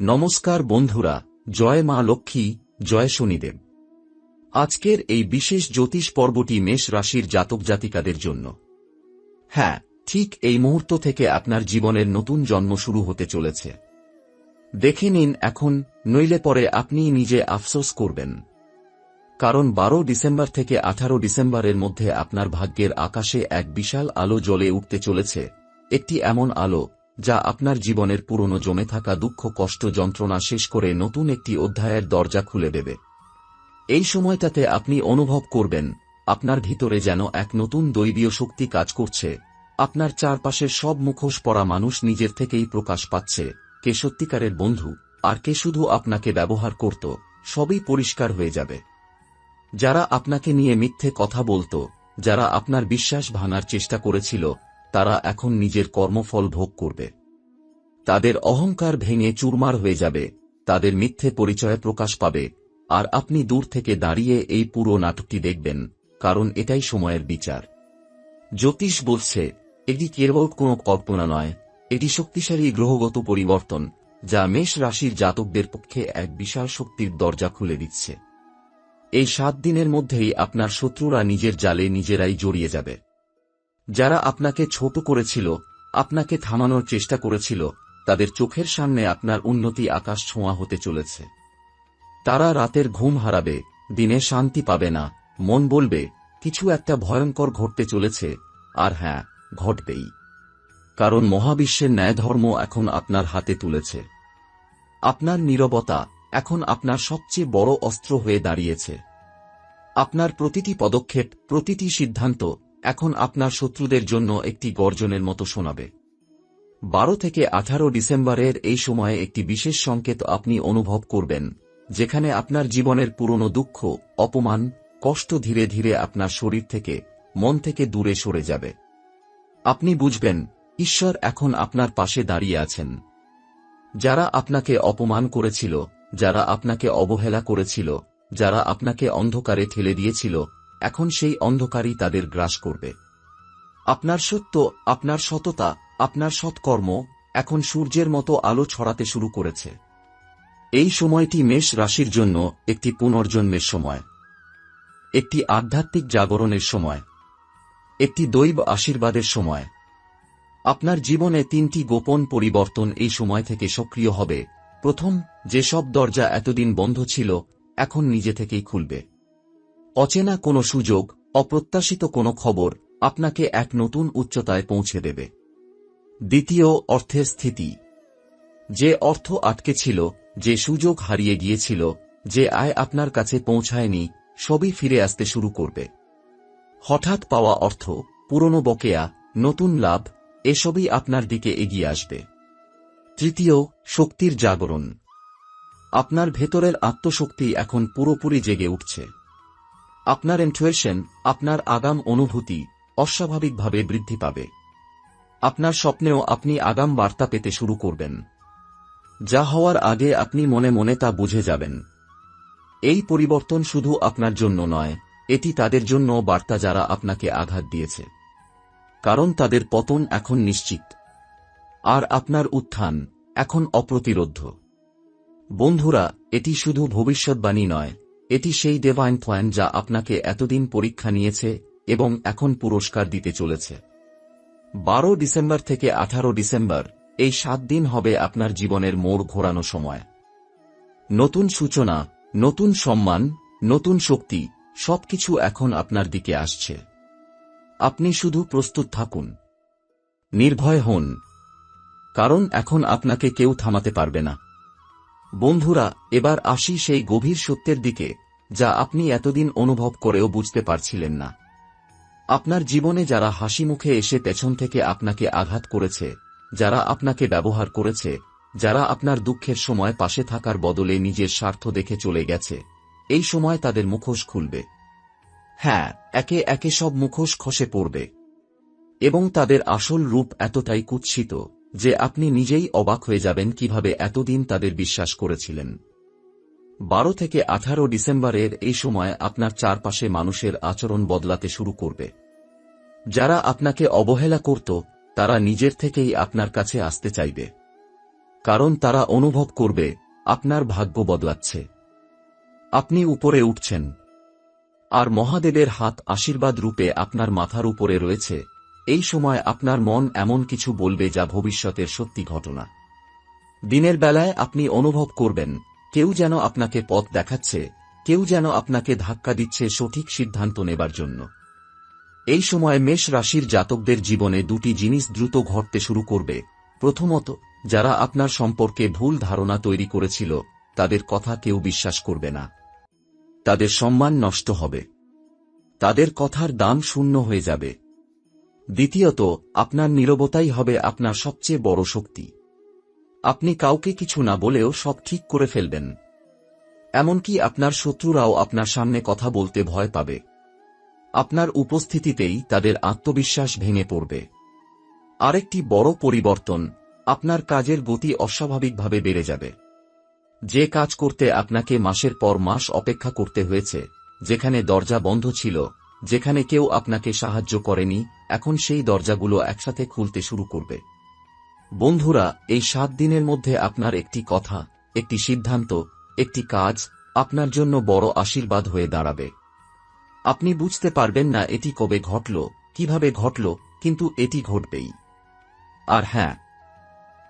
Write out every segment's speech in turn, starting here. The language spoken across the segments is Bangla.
নমস্কার বন্ধুরা, জয় মা লক্ষ্মী, জয় শনিদেব। আজকের এই বিশেষ জ্যোতিষ পর্বটি মেষ রাশির জাতক জাতিকাদের জন্য। হ্যাঁ ঠিক এই মুহূর্ত থেকে আপনার জীবনের নতুন জন্ম শুরু হতে চলেছে। দেখে নিন এখন, নইলে পরে আপনি নিজে আফসোস করবেন। কারণ বারো ডিসেম্বর থেকে আঠারো ডিসেম্বরের মধ্যে আপনার ভাগ্যের আকাশে এক বিশাল আলো জ্বলে উঠতে চলেছে, একটি এমন আলো যা আপনার জীবনের পুরনো জমে থাকা দুঃখ, কষ্ট, যন্ত্রণা শেষ করে নতুন একটি অধ্যায়ের দরজা খুলে দেবে। এই সময়টাতে আপনি অনুভব করবেন, আপনার ভিতরে যেন এক নতুন দৈবীয় শক্তি কাজ করছে। আপনার চারপাশের সব মুখোশ পরা মানুষ নিজের থেকেই প্রকাশ পাচ্ছে, কে সত্যিকারের বন্ধু, আর কে শুধু আপনাকে ব্যবহার করত, সবই পরিষ্কার হয়ে যাবে। যারা আপনাকে নিয়ে মিথ্যে কথা বলতো, যারা আপনার বিশ্বাস ভাঙার চেষ্টা করেছিল তারা এখন নিজের কর্মফল ভোগ করবে। তাদের অহংকার ভেঙে চুরমার হয়ে যাবে, তাদের মিথ্যে পরিচয় প্রকাশ পাবে, আর আপনি দূর থেকে দাঁড়িয়ে এই পুরো নাটকটি দেখবেন, কারণ এটাই সময়ের বিচার। জ্যোতিষ বলছে, এটি কেবল কোনো কল্পনা নয়, এটি শক্তিশালী গ্রহগত পরিবর্তন, যা মেষ রাশির জাতকদের পক্ষে এক বিশাল শক্তির দরজা খুলে দিচ্ছে। এই সাত দিনের মধ্যেই আপনার শত্রুরা নিজের জালে নিজেরাই জড়িয়ে যাবে। যারা আপনাকে ছোট করেছিল, আপনাকে থামানোর চেষ্টা করেছিল, তাদের চোখের সামনে আপনার উন্নতি আকাশ ছোঁয়া হতে চলেছে। তারা রাতের ঘুম হারাবে দিনে শান্তি পাবে না, মন বলবে, কিছু একটা ভয়ঙ্কর ঘটতে চলেছে, আর হ্যাঁ ঘটবেই। কারণ মহাবিশ্বের ন্যায়ধর্ম এখন আপনার হাতে তুলেছে। আপনার নীরবতা এখন আপনার সবচেয়ে বড় অস্ত্র হয়ে দাঁড়িয়েছে। আপনার প্রতিটি পদক্ষেপ, প্রতিটি সিদ্ধান্ত এখন আপনার শত্রুদের জন্য একটি গর্জনের মতো শোনাবে। বারো থেকে আঠারো ডিসেম্বরের এই সময়ে একটি বিশেষ সংকেত আপনি অনুভব করবেন, যেখানে আপনার জীবনের পুরনো দুঃখ, অপমান, কষ্ট ধীরে ধীরে আপনার শরীর থেকে, মন থেকে দূরে সরে যাবে। আপনি বুঝবেন, ঈশ্বর এখন আপনার পাশে দাঁড়িয়ে আছেন। যারা আপনাকে অপমান করেছিল, যারা আপনাকে অবহেলা করেছিল, যারা আপনাকে অন্ধকারে ঠেলে দিয়েছিল এখন সেই অন্ধকারই তাদের গ্রাস করবে। আপনার সত্য, আপনার সততা, আপনার সৎকর্ম এখন সূর্যের মতো আলো ছড়াতে শুরু করেছে। এই সময়টি মেষ রাশির জন্য একটি পুনর্জন্মের সময়। একটি আধ্যাত্মিক জাগরণের সময়। একটি দৈব আশীর্বাদের সময়। আপনার জীবনে তিনটি গোপন পরিবর্তন এই সময় থেকে সক্রিয় হবে। প্রথম, যেসব দরজা এতদিন বন্ধ ছিল, এখন নিজে থেকেই খুলবে। অচেনা কোনো সুযোগ, অপ্রত্যাশিত কোনো খবর আপনাকে এক নতুন উচ্চতায় পৌঁছে দেবে। দ্বিতীয় অর্থের স্থিতি। যে অর্থ আটকে ছিল, যে সুযোগ হারিয়ে গিয়েছিল, যে আয় আপনার কাছে পৌঁছায়নি, সবই ফিরে আসতে শুরু করবে। হঠাৎ পাওয়া অর্থ, পুরনো বকেয়া, নতুন লাভ, এসবই আপনার দিকে এগিয়ে আসবে। তৃতীয়, শক্তির জাগরণ। আপনার ভেতরের আত্মশক্তি এখন পুরোপুরি জেগে উঠছে। আপনার ইন্টুয়েশন আপনার আগাম অনুভূতি অস্বাভাবিকভাবে বৃদ্ধি পাবে। আপনার স্বপ্নেও আপনি আগাম বার্তা পেতে শুরু করবেন। যা হওয়ার আগে আপনি মনে মনে তা বুঝে যাবেন। এই পরিবর্তন শুধু আপনার জন্য নয়, এটি তাদের জন্য বার্তা যারা আপনাকে আঘাত দিয়েছে। কারণ তাদের পতন এখন নিশ্চিত। আর আপনার উত্থান এখন অপ্রতিরোধ্য। বন্ধুরা, এটি শুধু ভবিষ্যৎবাণী নয় এটি সেই ডেভাইন প্ল্যান যা আপনাকে এতদিন পরীক্ষা নিয়েছে এবং এখন পুরস্কার দিতে চলেছে। বারো ডিসেম্বর থেকে আঠারো ডিসেম্বর, এই সাত দিন হবে আপনার জীবনের মোড় ঘোরানো সময়। নতুন সূচনা, নতুন সম্মান, নতুন শক্তি, সবকিছু এখন আপনার দিকে আসছে। আপনি শুধু প্রস্তুত থাকুন। নির্ভয় হন। কারণ এখন আপনাকে কেউ থামাতে পারবে না। বন্ধুরা, এবার আসি সেই গভীর সত্যের দিকে, যা আপনি এতদিন অনুভব করেও বুঝতে পারছিলেন না। আপনার জীবনে যারা হাসি মুখে এসে পেছন থেকে আপনাকে আঘাত করেছে, যারা আপনাকে ব্যবহার করেছে, যারা আপনার দুঃখের সময় পাশে থাকার বদলে নিজের স্বার্থ দেখে চলে গেছে, এই সময় তাদের মুখোশ খুলবে। হ্যাঁ একে একে সব মুখোশ খসে পড়বে। এবং তাদের আসল রূপ এতটাই কুৎসিত যে আপনি নিজেই অবাক হয়ে যাবেন কীভাবে এতদিন তাদের বিশ্বাস করেছিলেন। বারো থেকে আঠারো ডিসেম্বরের এই সময় আপনার চারপাশে মানুষের আচরণ বদলাতে শুরু করবে। যারা আপনাকে অবহেলা করত, তারা নিজের থেকেই আপনার কাছে আসতে চাইবে। কারণ তারা অনুভব করবে, আপনার ভাগ্য বদলাচ্ছে। আপনি উপরে উঠছেন। আর মহাদেবের হাত আশীর্বাদ রূপে আপনার মাথার উপরে রয়েছে এই সময় আপনার মন এমন কিছু বলবে যা ভবিষ্যতের সত্যি ঘটনা। দিনের বেলায় আপনি অনুভব করবেন, কেউ যেন আপনাকে পথ দেখাচ্ছে, কেউ যেন আপনাকে ধাক্কা দিচ্ছে সঠিক সিদ্ধান্ত নেবার জন্য। এই সময় মেষ রাশির জাতকদের জীবনে দুটি জিনিস দ্রুত ঘটতে শুরু করবে। প্রথমত, যারা আপনার সম্পর্কে ভুল ধারণা তৈরি করেছিল, তাদের কথা কেউ বিশ্বাস করবে না। তাদের সম্মান নষ্ট হবে। তাদের কথার দাম শূন্য হয়ে যাবে। দ্বিতীয়ত, আপনার নীরবতাই হবে আপনার সবচেয়ে বড় শক্তি। আপনি কাউকে কিছু না বলেও সব ঠিক করে ফেলবেন। এমনকি আপনার শত্রুরাও আপনার সামনে কথা বলতে ভয় পাবে। আপনার উপস্থিতিতেই তাদের আত্মবিশ্বাস ভেঙে পড়বে। আরেকটি বড় পরিবর্তন, আপনার কাজের গতি অস্বাভাবিকভাবে বেড়ে যাবে। যে কাজ করতে আপনাকে মাসের পর মাস অপেক্ষা করতে হয়েছে, যেখানে দরজা বন্ধ ছিল, যেখানে কেউ আপনাকে সাহায্য করেনি এখন সেই দরজাগুলো একসাথে খুলতে শুরু করবে। বন্ধুরা, এই সাত দিনের মধ্যে আপনার একটি কথা, একটি সিদ্ধান্ত, একটি কাজ আপনার জন্য বড় আশীর্বাদ হয়ে দাঁড়াবে। আপনি বুঝতে পারবেন না এটি কবে ঘটল, কীভাবে ঘটল, কিন্তু এটি ঘটবেই। আর হ্যাঁ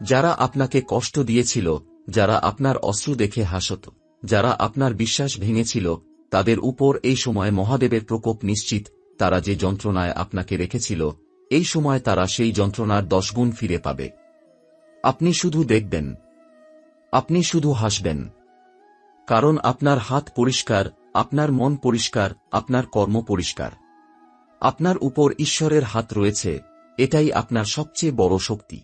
যারা আপনাকে কষ্ট দিয়েছিল, যারা আপনার অশ্রু দেখে হাসত, যারা আপনার বিশ্বাস ভেঙেছিল, তাদের উপর এই সময় মহাদেবের প্রকোপ নিশ্চিত তারা যে যন্ত্রণায় আপনাকে রেখেছিল, এই সময় তারা সেই যন্ত্রণার দশগুণ ফিরে পাবে। আপনি শুধু দেখবেন। আপনি শুধু হাসবেন। কারণ আপনার হাত পরিষ্কার, আপনার মন পরিষ্কার, আপনার কর্ম পরিষ্কার। আপনার উপর ঈশ্বরের হাত রয়েছে, এটাই আপনার সবচেয়ে বড় শক্তি।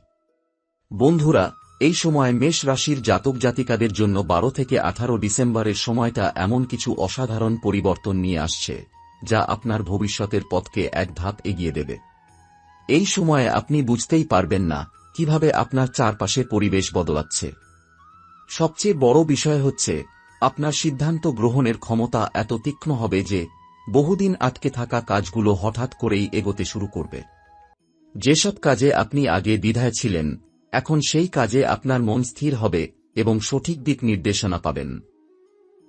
বন্ধুরা, এই সময় মেষ রাশির জাতক জাতিকাদের জন্য বারো থেকে আঠারো ডিসেম্বরের সময়টা এমন কিছু অসাধারণ পরিবর্তন নিয়ে আসছে। যা আপনার ভবিষ্যতের পথকে এক ধাপ এগিয়ে দেবে। এই সময়ে আপনি বুঝতেই পারবেন না কীভাবে আপনার চারপাশে পরিবেশ বদলাচ্ছে। সবচেয়ে বড় বিষয় হচ্ছে, আপনার সিদ্ধান্ত গ্রহণের ক্ষমতা এত তীক্ষ্ণ হবে যে, বহুদিন আটকে থাকা কাজগুলো হঠাৎ করেই এগোতে শুরু করবে। যেসব কাজে আপনি আগে দ্বিধায় ছিলেন, এখন সেই কাজে আপনার মন স্থির হবে এবং সঠিক দিক নির্দেশনা পাবেন।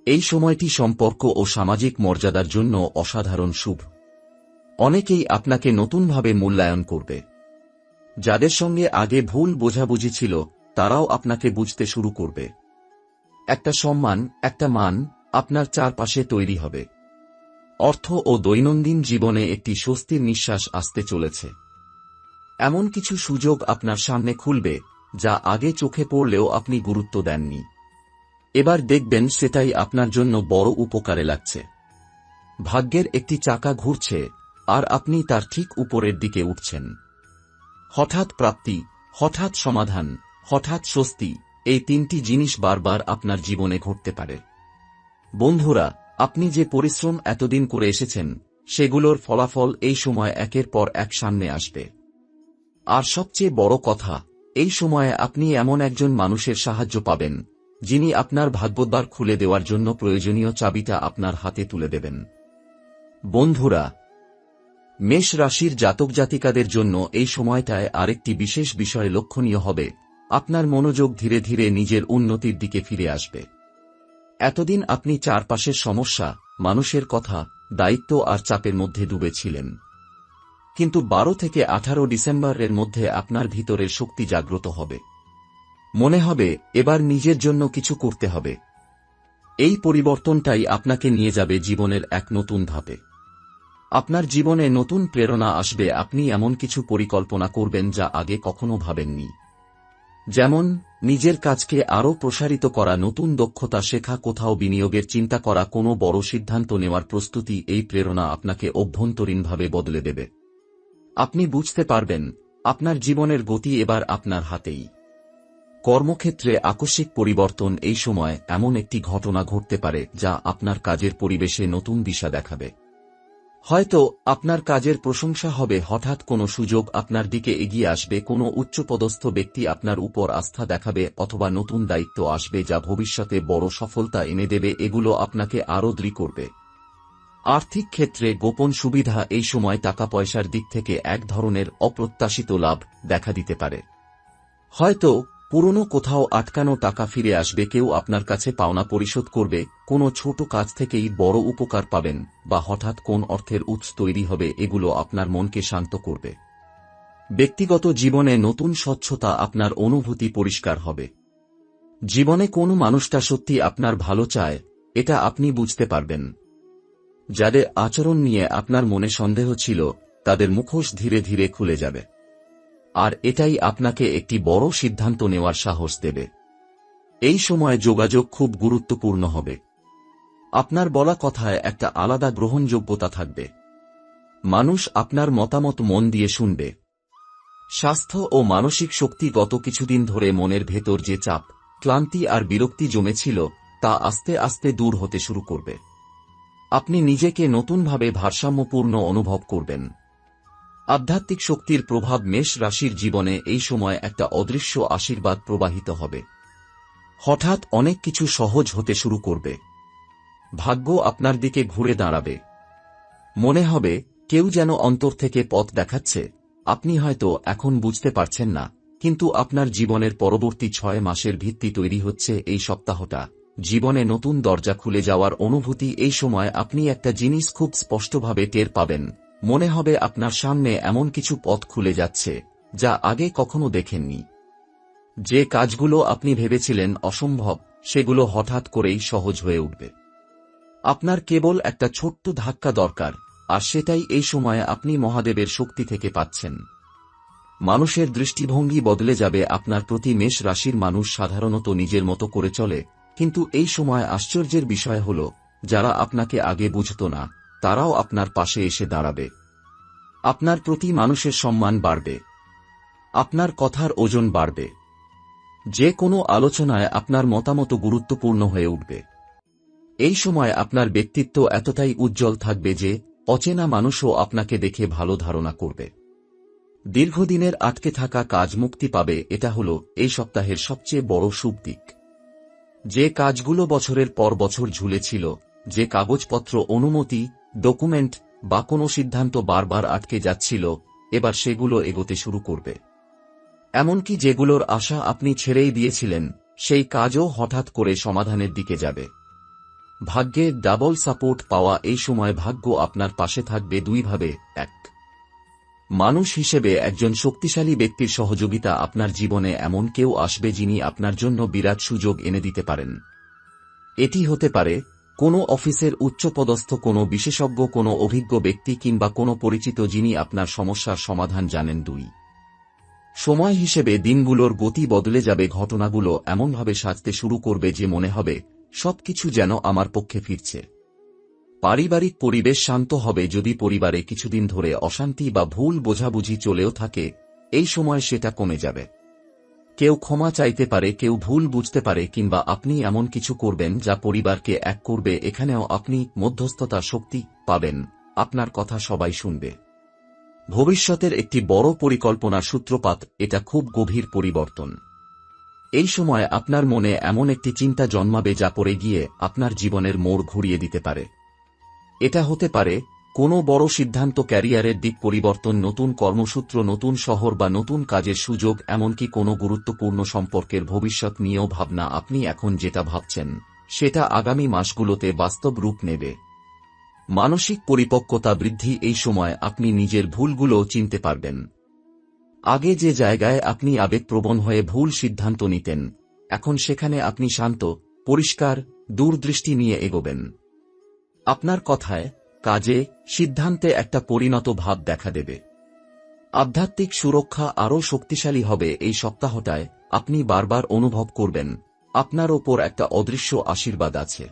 এই সময়টি সম্পর্ক ও সামাজিক মর্যাদার জন্য অসাধারণ শুভ। অনেকেই আপনাকে নতুনভাবে মূল্যায়ন করবে। যাদের সঙ্গে আগে ভুল বোঝাবুঝি ছিল, তারাও আপনাকে বুঝতে শুরু করবে। একটা সম্মান, একটা মান আপনার চারপাশে তৈরি হবে। অর্থ ও দৈনন্দিন জীবনে একটি স্বস্তির নিঃশ্বাস আসতে চলেছে। এমন কিছু সুযোগ আপনার সামনে খুলবে, যা আগে চোখে পড়লেও আপনি গুরুত্ব দেননি। এবার দেখবেন সেটাই আপনার জন্য বড় উপকারে লাগছে। ভাগ্যের একটি চাকা ঘুরছে, আর আপনি তার ঠিক উপরের দিকে উঠছেন। হঠাৎ প্রাপ্তি, হঠাৎ সমাধান, হঠাৎ স্বস্তি, এই তিনটি জিনিস বারবার আপনার জীবনে ঘটতে পারে। বন্ধুরা, আপনি যে পরিশ্রম এতদিন করে এসেছেন, সেগুলোর ফলাফল এই সময় একের পর এক সামনে আসবে। আর সবচেয়ে বড় কথা, এই সময়ে আপনি এমন একজন মানুষের সাহায্য পাবেন যিনি আপনার ভাগ্যদ্বার খুলে দেওয়ার জন্য প্রয়োজনীয় চাবিটা আপনার হাতে তুলে দেবেন। বন্ধুরা, মেষ রাশির জাতক জাতিকাদের জন্য এই সময়টায় আরেকটি বিশেষ বিষয় লক্ষণীয় হবে, আপনার মনোযোগ ধীরে ধীরে নিজের উন্নতির দিকে ফিরে আসবে। এতদিন আপনি চারপাশের সমস্যা, মানুষের কথা, দায়িত্ব আর চাপের মধ্যে ডুবেছিলেন। কিন্তু বারো থেকে আঠারো ডিসেম্বরের মধ্যে আপনার ভিতরের শক্তি জাগ্রত হবে। মনে হবে, এবার নিজের জন্য কিছু করতে হবে। এই পরিবর্তনটাই আপনাকে নিয়ে যাবে জীবনের এক নতুন ধাপে। আপনার জীবনে নতুন প্রেরণা আসবে, আপনি এমন কিছু পরিকল্পনা করবেন যা আগে কখনো ভাবেননি। যেমন, নিজের কাজকে আরও প্রসারিত করা, নতুন দক্ষতা শেখা, কোথাও বিনিয়োগের চিন্তা করা, কোনো বড় সিদ্ধান্ত নেওয়ার প্রস্তুতি, এই প্রেরণা আপনাকে অভ্যন্তরীণভাবে বদলে দেবে। আপনি বুঝতে পারবেন, আপনার জীবনের গতি এবার আপনার হাতেই। কর্মক্ষেত্রে আকস্মিক পরিবর্তন এই সময় এমন একটি ঘটনা ঘটতে পারে যা আপনার কাজের পরিবেশে নতুন দিশা দেখাবে। হয়তো আপনার কাজের প্রশংসা হবে, হঠাৎ কোনো সুযোগ আপনার দিকে এগিয়ে আসবে, কোনো উচ্চপদস্থ ব্যক্তি আপনার উপর আস্থা দেখাবে অথবা নতুন দায়িত্ব আসবে যা ভবিষ্যতে বড় সফলতা এনে দেবে, এগুলো আপনাকে আরও দৃঢ় করবে। আর্থিক ক্ষেত্রে গোপন সুবিধা এই সময় টাকা পয়সার দিক থেকে এক ধরনের অপ্রত্যাশিত লাভ দেখা দিতে পারে। হয়তো পুরনো কোথাও আটকানো টাকা ফিরে আসবে, কেউ আপনার কাছে পাওনা পরিশোধ করবে, কোনো ছোট কাজ থেকেই বড় উপকার পাবেন, বা হঠাৎ কোন অর্থের উৎস তৈরি হবে, এগুলো আপনার মনকে শান্ত করবে। ব্যক্তিগত জীবনে নতুন স্বচ্ছতা আপনার অনুভূতি পরিষ্কার হবে। জীবনে কোন মানুষটা সত্যি আপনার ভালো চায়, এটা আপনি বুঝতে পারবেন। যাদের আচরণ নিয়ে আপনার মনে সন্দেহ ছিল, তাদের মুখোশ ধীরে ধীরে খুলে যাবে। আর এটাই আপনাকে একটি বড় সিদ্ধান্ত নেওয়ার সাহস দেবে। এই সময় যোগাযোগ খুব গুরুত্বপূর্ণ হবে। আপনার বলা কথায় একটা আলাদা গ্রহণযোগ্যতা থাকবে। মানুষ আপনার মতামত মন দিয়ে শুনবে। স্বাস্থ্য ও মানসিক শক্তি গত কিছুদিন ধরে মনের ভেতর যে চাপ, ক্লান্তি আর বিরক্তি জমেছিল, তা আস্তে আস্তে দূর হতে শুরু করবে। আপনি নিজেকে নতুনভাবে ভারসাম্যপূর্ণ অনুভব করবেন। আধ্যাত্মিক শক্তির প্রভাব মেষ রাশির জীবনে এই সময় একটা অদৃশ্য আশীর্বাদ প্রবাহিত হবে। হঠাৎ অনেক কিছু সহজ হতে শুরু করবে। ভাগ্য আপনার দিকে ঘুরে দাঁড়াবে। মনে হবে, কেউ যেন অন্তর থেকে পথ দেখাচ্ছে। আপনি হয়তো এখন বুঝতে পারছেন না, কিন্তু আপনার জীবনের পরবর্তী ছয় মাসের ভিত্তি তৈরি হচ্ছে এই সপ্তাহটা। জীবনে নতুন দরজা খুলে যাওয়ার অনুভূতি এই সময় আপনি একটা জিনিস খুব স্পষ্টভাবে টের পাবেন। মনে হবে আপনার সামনে এমন কিছু পথ খুলে যাচ্ছে, যা আগে কখনো দেখেননি। যে কাজগুলো আপনি ভেবেছিলেন অসম্ভব, সেগুলো হঠাৎ করেই সহজ হয়ে উঠবে। আপনার কেবল একটা ছোট্ট ধাক্কা দরকার, আর সেটাই এই সময়ে আপনি মহাদেবের শক্তি থেকে পাচ্ছেন। মানুষের দৃষ্টিভঙ্গি বদলে যাবে আপনার প্রতি মেষ রাশির মানুষ সাধারণত নিজের মতো করে চলে, কিন্তু এই সময় আশ্চর্যের বিষয় হল, যারা আপনাকে আগে বুঝত না। তারাও আপনার পাশে এসে দাঁড়াবে। আপনার প্রতি মানুষের সম্মান বাড়বে। আপনার কথার ওজন বাড়বে। যে কোনো আলোচনায় আপনার মতামত গুরুত্বপূর্ণ হয়ে উঠবে। এই সময় আপনার ব্যক্তিত্ব এতটাই উজ্জ্বল থাকবে যে, অচেনা মানুষও আপনাকে দেখে ভালো ধারণা করবে। দীর্ঘদিনের আটকে থাকা কাজ মুক্তি পাবে, এটা হল এই সপ্তাহের সবচেয়ে বড় শুভ দিক। যে কাজগুলো বছরের পর বছর ঝুলেছিল, যে কাগজপত্র অনুমতি ডকুমেন্ট বা কোনো সিদ্ধান্ত বারবার আটকে যাচ্ছিল, এবার সেগুলো এগোতে শুরু করবে। এমনকি যেগুলোর আশা আপনি ছেড়েই দিয়েছিলেন, সেই কাজও হঠাৎ করে সমাধানের দিকে যাবে। ভাগ্যে ডাবল সাপোর্ট পাওয়া এই সময় ভাগ্য আপনার পাশে থাকবে দুইভাবে, এক। মানুষ হিসেবে একজন শক্তিশালী ব্যক্তির সহযোগিতা আপনার জীবনে এমন কেউ আসবে যিনি আপনার জন্য বিরাট সুযোগ এনে দিতে পারেন। এটি হতে পারে কোনো অফিসের উচ্চপদস্থ কোনো বিশেষজ্ঞ, কোনো অভিজ্ঞ ব্যক্তি কিংবা কোনো পরিচিত যিনি আপনার সমস্যার সমাধান জানেন দুই। সময় হিসেবে দিনগুলোর গতি বদলে যাবে, ঘটনাগুলো এমনভাবে সাজতে শুরু করবে যে মনে হবে, সবকিছু যেন আমার পক্ষে ফিরছে। পারিবারিক পরিবেশ শান্ত হবে যদি পরিবারে কিছুদিন ধরে অশান্তি বা ভুল বোঝাবুঝি চলেও থাকে, এই সময় সেটা কমে যাবে। কেউ ক্ষমা চাইতে পারে, কেউ ভুল বুঝতে পারে, কিংবা আপনি এমন কিছু করবেন যা পরিবারকে এক করবে, এখানেও আপনি মধ্যস্থতা শক্তি পাবেন। আপনার কথা সবাই শুনবে। ভবিষ্যতের একটি বড় পরিকল্পনার সূত্রপাত, এটা খুব গভীর পরিবর্তন। এই সময় আপনার মনে এমন একটি চিন্তা জন্মাবে যা পড়ে গিয়ে আপনার জীবনের মোড় ঘুরিয়ে দিতে পারে। এটা হতে পারে কোনো বড় সিদ্ধান্ত ক্যারিয়ারের দিক পরিবর্তন, নতুন কর্মসূত্র, নতুন শহর বা নতুন কাজের সুযোগ, এমনকি কোনো গুরুত্বপূর্ণ সম্পর্কের ভবিষ্যৎ নিয়েও ভাবনা আপনি এখন যেটা ভাবছেন, সেটা আগামী মাসগুলোতে বাস্তব রূপ নেবে। মানসিক পরিপক্কতা বৃদ্ধি এই সময় আপনি নিজের ভুলগুলো চিনতে পারবেন। আগে যে জায়গায় আপনি আবেগপ্রবণ হয়ে ভুল সিদ্ধান্ত নিতেন, এখন সেখানে আপনি শান্ত, পরিষ্কার, দূরদৃষ্টি নিয়ে এগোবেন। আপনার কথায় কাজে সিদ্ধান্তে একটা পরিণত ভাব দেখা দেবে। আধ্যাত্মিক সুরক্ষা আরও শক্তিশালী হবে এই সপ্তাহটায় আপনি বারবার অনুভব করবেন, আপনার ওপর একটা অদৃশ্য আশীর্বাদ আছে।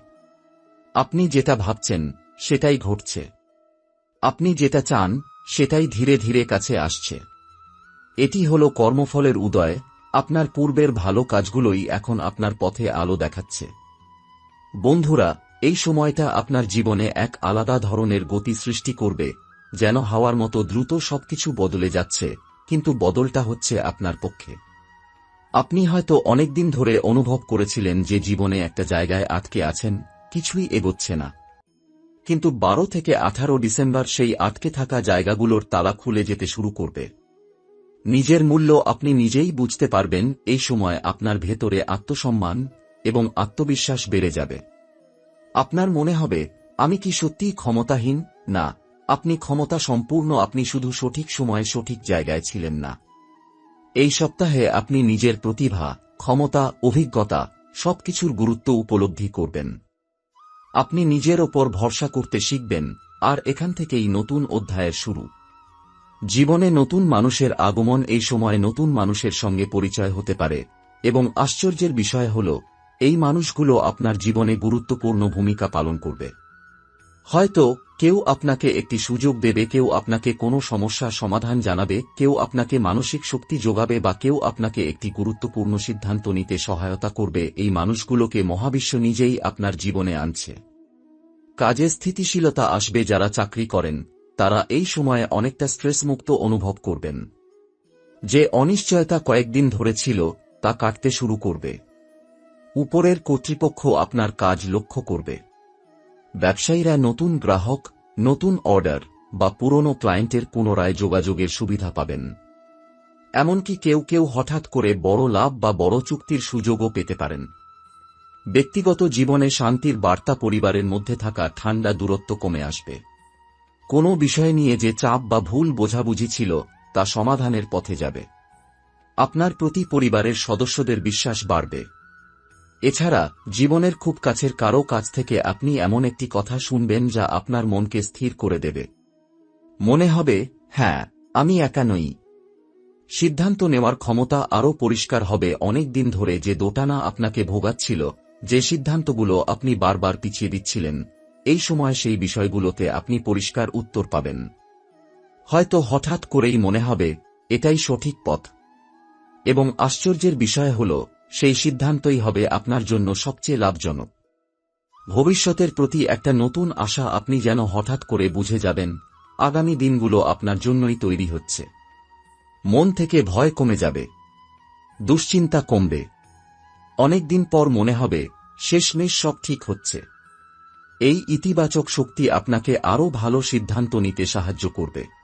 আপনি যেটা ভাবছেন, সেটাই ঘটছে। আপনি যেটা চান, সেটাই ধীরে ধীরে কাছে আসছে। এটি হল কর্মফলের উদয়, আপনার পূর্বের ভালো কাজগুলোই এখন আপনার পথে আলো দেখাচ্ছে। বন্ধুরা এই সময়টা আপনার জীবনে এক আলাদা ধরনের গতি সৃষ্টি করবে, যেন হাওয়ার মতো দ্রুত সবকিছু বদলে যাচ্ছে, কিন্তু বদলটা হচ্ছে আপনার পক্ষে। আপনি হয়তো অনেকদিন ধরে অনুভব করেছিলেন যে জীবনে একটা জায়গায় আটকে আছেন, কিছুই এগোচ্ছে না। কিন্তু বারো থেকে আঠারো ডিসেম্বর সেই আটকে থাকা জায়গাগুলোর তালা খুলে যেতে শুরু করবে। নিজের মূল্য আপনি নিজেই বুঝতে পারবেন, এই সময় আপনার ভেতরে আত্মসম্মান এবং আত্মবিশ্বাস বেড়ে যাবে। আপনার মনে হবে, আমি কি সত্যিই ক্ষমতাহীন? না। আপনি ক্ষমতা সম্পূর্ণ আপনি শুধু সঠিক সময়ে সঠিক জায়গায় ছিলেন না। এই সপ্তাহে আপনি নিজের প্রতিভা, ক্ষমতা, অভিজ্ঞতা, সবকিছুর গুরুত্ব উপলব্ধি করবেন। আপনি নিজের ওপর ভরসা করতে শিখবেন, আর এখান থেকেই নতুন অধ্যায়ের শুরু। জীবনে নতুন মানুষের আগমন এই সময়ে নতুন মানুষের সঙ্গে পরিচয় হতে পারে, এবং আশ্চর্যের বিষয় হল এই মানুষগুলো আপনার জীবনে গুরুত্বপূর্ণ ভূমিকা পালন করবে। হয়তো কেউ আপনাকে একটি সুযোগ দেবে, কেউ আপনাকে কোনো সমস্যার সমাধান জানাবে, কেউ আপনাকে মানসিক শক্তি যোগাবে বা কেউ আপনাকে একটি গুরুত্বপূর্ণ সিদ্ধান্ত নিতে সহায়তা করবে, এই মানুষগুলোকে মহাবিশ্ব নিজেই আপনার জীবনে আনছে। কাজে স্থিতিশীলতা আসবে যারা চাকরি করেন, তারা এই সময়ে অনেকটা স্ট্রেসমুক্ত অনুভব করবেন। যে অনিশ্চয়তা কয়েকদিন ধরে ছিল, তা কাটতে শুরু করবে। উপরের কর্তৃপক্ষ আপনার কাজ লক্ষ্য করবে। ব্যবসায়ীরা নতুন গ্রাহক, নতুন অর্ডার বা পুরনো ক্লায়েন্টের পুনরায় যোগাযোগের সুবিধা পাবেন। এমনকি কেউ কেউ হঠাৎ করে বড় লাভ বা বড় চুক্তির সুযোগও পেতে পারেন। ব্যক্তিগত জীবনে শান্তির বার্তা পরিবারের মধ্যে থাকা ঠান্ডা দূরত্ব কমে আসবে। কোনো বিষয় নিয়ে যে চাপ বা ভুল বোঝাবুঝি ছিল, তা সমাধানের পথে যাবে। আপনার প্রতি পরিবারের সদস্যদের বিশ্বাস বাড়বে। এছাড়া, জীবনের খুব কাছের কারও কাছ থেকে আপনি এমন একটি কথা শুনবেন যা আপনার মনকে স্থির করে দেবে। মনে হবে হ্যাঁ আমি একা নই। সিদ্ধান্ত নেওয়ার ক্ষমতা আরও পরিষ্কার হবে অনেক দিন ধরে যে দোটানা আপনাকে ভোগাচ্ছিল, যে সিদ্ধান্তগুলো আপনি বারবার পিছিয়ে দিচ্ছিলেন। এই সময় সেই বিষয়গুলোতে আপনি পরিষ্কার উত্তর পাবেন। হয়তো হঠাৎ করেই মনে হবে, এটাই সঠিক পথ। এবং আশ্চর্যের বিষয় হল সেই সিদ্ধান্তই হবে আপনার জন্য সবচেয়ে লাভজনক। ভবিষ্যতের প্রতি একটা নতুন আশা আপনি যেন হঠাৎ করে বুঝে যাবেন, আগামী দিনগুলো আপনার জন্যই তৈরি হচ্ছে। মন থেকে ভয় কমে যাবে। দুশ্চিন্তা কমবে। অনেকদিন পর মনে হবে, শেষমেশ সব ঠিক হচ্ছে। এই ইতিবাচক শক্তি আপনাকে আরও ভালো সিদ্ধান্ত নিতে সাহায্য করবে।